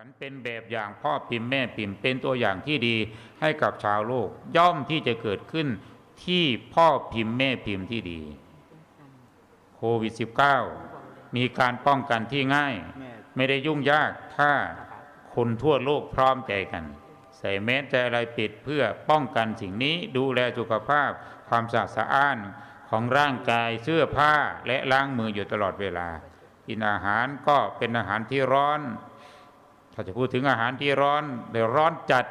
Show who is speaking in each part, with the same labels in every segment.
Speaker 1: ขันเป็นแบบอย่างพ่อพิมพ์แม่พิมพ์เป็นตัวอย่างที่ดีให้กับชาวโลก ย่อมที่จะเกิดขึ้นที่พ่อพิมพ์แม่พิมพ์ที่ดีโควิด -19 มีการป้องกันที่ง่าย ไม่ได้ยุ่งยากถ้าคนทั่วโลกพร้อมใจกัน ใส่แมสใจอะไรปิดเพื่อป้องกันสิ่งนี้ดูแลสุขภาพ ความสะอาดสะอ้านของร่างกายเสื้อผ้าและล้างมืออยู่ตลอดเวลากินอาหารก็เป็นอาหารที่ร้อน ถ้าจะพูดถึงอาหารที่ร้อนเดี๋ยวร้อนจัด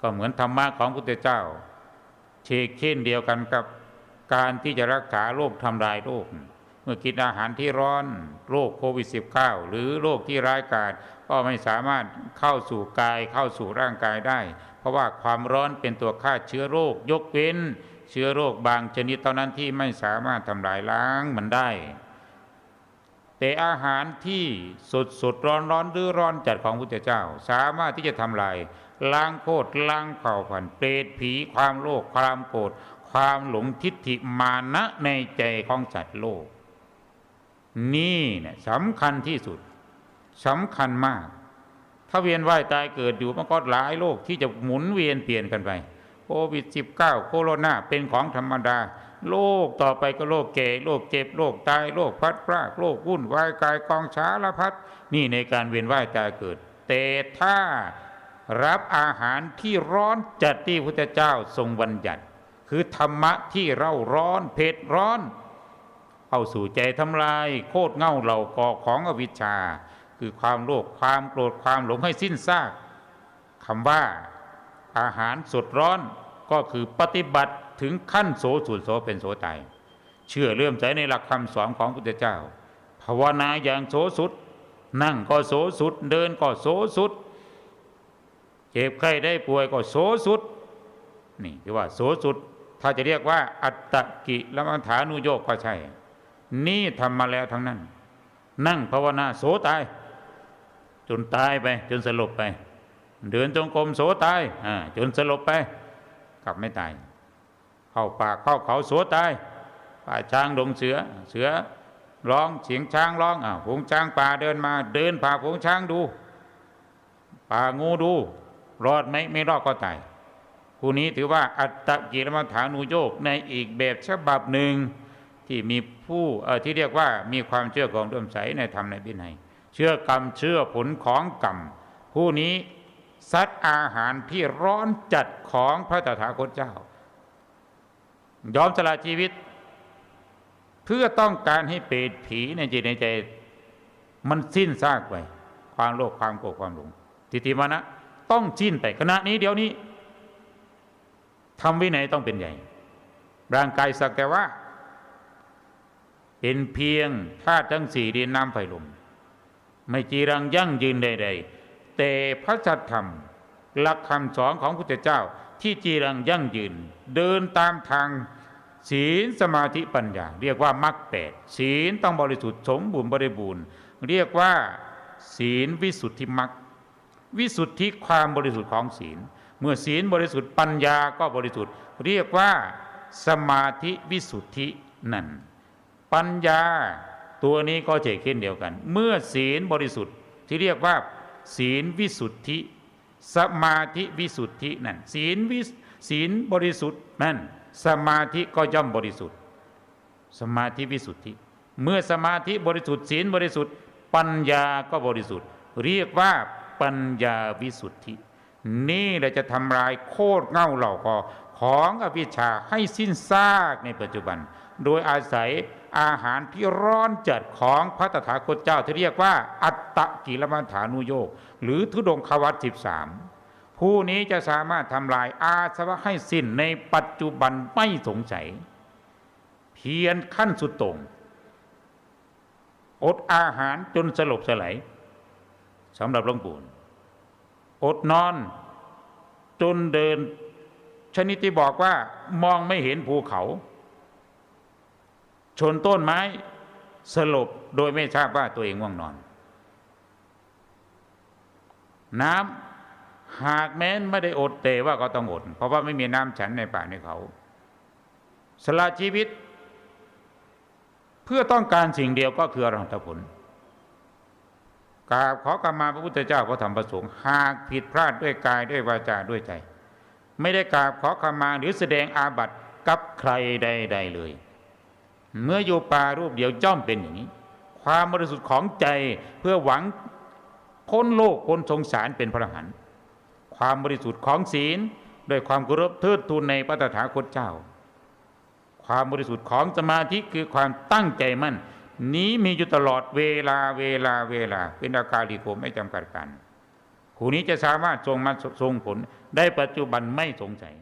Speaker 1: ก็เหมือนธรรมะของพุทธเจ้า เชกเช่นเดียวกันกับการที่จะรักษาโรคทำลายโรคเมื่อกินอาหารที่ร้อนโรคโควิด -19 หรือโรคที่ร้ายกาจก็ไม่สามารถเข้าสู่กายเข้าสู่ร่างกายได้ เพราะว่าความร้อนเป็นตัวฆ่าเชื้อโรค ยกเว้น เชื้อโรคบางชนิดเท่านั้นที่ไม่สามารถทำลายล้างมันได้ แต่อาหารที่สดสดร้อนร้อนหรือร้อนจัดของพุทธเจ้า สามารถที่จะทำลายล้างโคตรล้างเผ่าพันธุ์เปรตผีความโลภความโกรธความหลงทิฏฐิมานะในใจของสัตว์โลก นี่เนี่ยสำคัญที่สุดสำคัญมาก ถ้าเวียนว่ายตายเกิดอยู่มันก็หลายโรคที่จะหมุนเวียนเปลี่ยนกันไปโควิด -19 โคโรนาเป็นของธรรมดา โรคต่อไปก็โรคแก่โรคเจ็บโรคตายโรคพัดพรากโรควุ่นวายกายกองช้าละพัดนี่ในการเวียนว่ายตายเกิด แต่ถ้ารับอาหารที่ร้อนจัดที่พุทธเจ้าทรงบัญญัติ คือธรรมะที่เร่าร้อนเผ็ดร้อนเข้าสู่ใจทำลาย โคตรเง่าเหล่าก่อของอวิชชา คือความโลภความโกรธความหลงให้สิ้นซากคำว่าอาหารสดร้อนก็คือปฏิบัติ ถึงขั้นโสสุดโสเป็นโสตาย เชื่อเลื่อมใสในหลักคำสอนของพุทธเจ้า ภาวนาอย่างโสสุด นั่งก็โสสุด เดินก็โสสุด เจ็บไข้ได้ป่วยก็โสสุด นี่ที่ว่าโสสุด ถ้าจะเรียกว่า อัตตกิลมัฐานุโยกก็ใช่ นี่ทำมาแล้วทั้งนั้น นั่งภาวนาโสตาย จนตายไป จนสลบไป เดินจงกรมโสตายอ่าจนสลบไป กลับไม่ตาย เข้าป่าเข้าเขาโสตายป่าช้างดงเสือ เสือร้องเสียงช้างร้องอ่าฝูงช้างป่าเดินมาเดินผ่าฝูงช้างดู ป่างูดู รอดไหมไม่รอดก็ตายผู้นี้ถือว่าอัตตกิรมัฐานุโยกในอีกแบบฉบับหนึ่งที่มีผู้เอ่อที่เรียกว่ามีความเชื่อของเริ่อมใสในธรรมในวินัยเชื่อกรรมเชื่อผลของกรรมผู้นี้ซัดอาหารที่ร้อนจัดของพระตถาคตเจ้า ยอมสละชีวิต เพื่อต้องการให้เปรตผีในจิตในใจ มันสิ้นซากไป ความโลภความโกรธความหลงทิฏฐิมานะต้องสิ้นไปขณะนี้เดี๋ยวนี้ทำวินัยต้องเป็นใหญ่ ร่างกายสักแต่ว่า เป็นเพียงธาตุทั้งสี่ดินน้ำไฟลมไม่จีรังยั่งยืนใด ๆ แต่พระสัทธรรม หลักคำสอนของพุทธเจ้า ที่จีรังยั่งยืน เดินตามทางศีลสมาธิปัญญา เรียกว่ามรรคแปดศีลต้องบริสุทธิ์สมบูรณ์บริบูรณ์ เรียกว่า ศีลวิสุทธิมรรควิสุทธิความบริสุทธิ์ของศีล เมื่อศีลบริสุทธิ์ปัญญาก็บริสุทธิ์ เรียกว่าสมาธิวิสุทธินั่น ปัญญาตัวนี้ก็เจเช่นเดียวกัน เมื่อศีลบริสุทธิ์ที่เรียกว่า ศีลวิสุทธิ สมาธิวิสุทธินั่นศีลวิศีลบริสุทธิ์นั่นสมาธิก็ย่อมบริสุทธิ์ สมาธิวิสุทธิ เมื่อสมาธิบริสุทธิ์ศีลบริสุทธิ์ ปัญญาก็บริสุทธิ์ เรียกว่าปัญญาวิสุทธิ นี่แหละจะทำลายโคตรเง่าเหล่ากอของอวิชชาให้สิ้นซากในปัจจุบัน โดยอาศัยอาหารที่ร้อนจัดของพระตถาคตเจ้าที่เรียกว่า อัตตะกิลมัฐานุโยกหรือทุดงควัตสิบสามผู้นี้จะสามารถทำลายอาสวะให้สิ้นในปัจจุบันไม่สงสัย เพียรขั้นสุดโต่งอดอาหารจนสลบสลายสำหรับหลวงปู่อดนอนจนเดิน ชนิดที่บอกว่ามองไม่เห็นภูเขา ชนต้นไม้สลบโดยไม่ทราบว่าตัวเองง่วงนอน น้ำหากแม้นไม่ได้อดแต่ว่าก็ต้องอด เพราะว่าไม่มีน้ำฉันในป่าในเขา สละชีวิต เพื่อต้องการสิ่งเดียวก็คืออรหัตผลกราบขอกรรมาพระพุทธเจ้าพระธรรมพระสงฆ์หากผิดพลาดด้วยกายด้วยวาจาด้วยใจ ไม่ได้กราบขอขมาหรือแสดงอาบัติกับใครใด ๆ เลย เมื่ออยู่ป่ารูปเดียวจ้อมเป็นอย่างนี้ ความบริสุทธิ์ของใจเพื่อหวังพ้นโลกพ้นสงสารเป็นพระอรหันต์ความบริสุทธิ์ของศีลด้วยความเคารพเทิดทูนในพระตถาคตเจ้า ความบริสุทธิ์ของสมาธิคือความตั้งใจมั่น นี้มีอยู่ตลอดเวลาเวลาเวลา เป็นอาการลิโกไม่จำกัดกันผู้นี้จะสามารถทรงมาทรงผลได้ปัจจุบันไม่สงสัย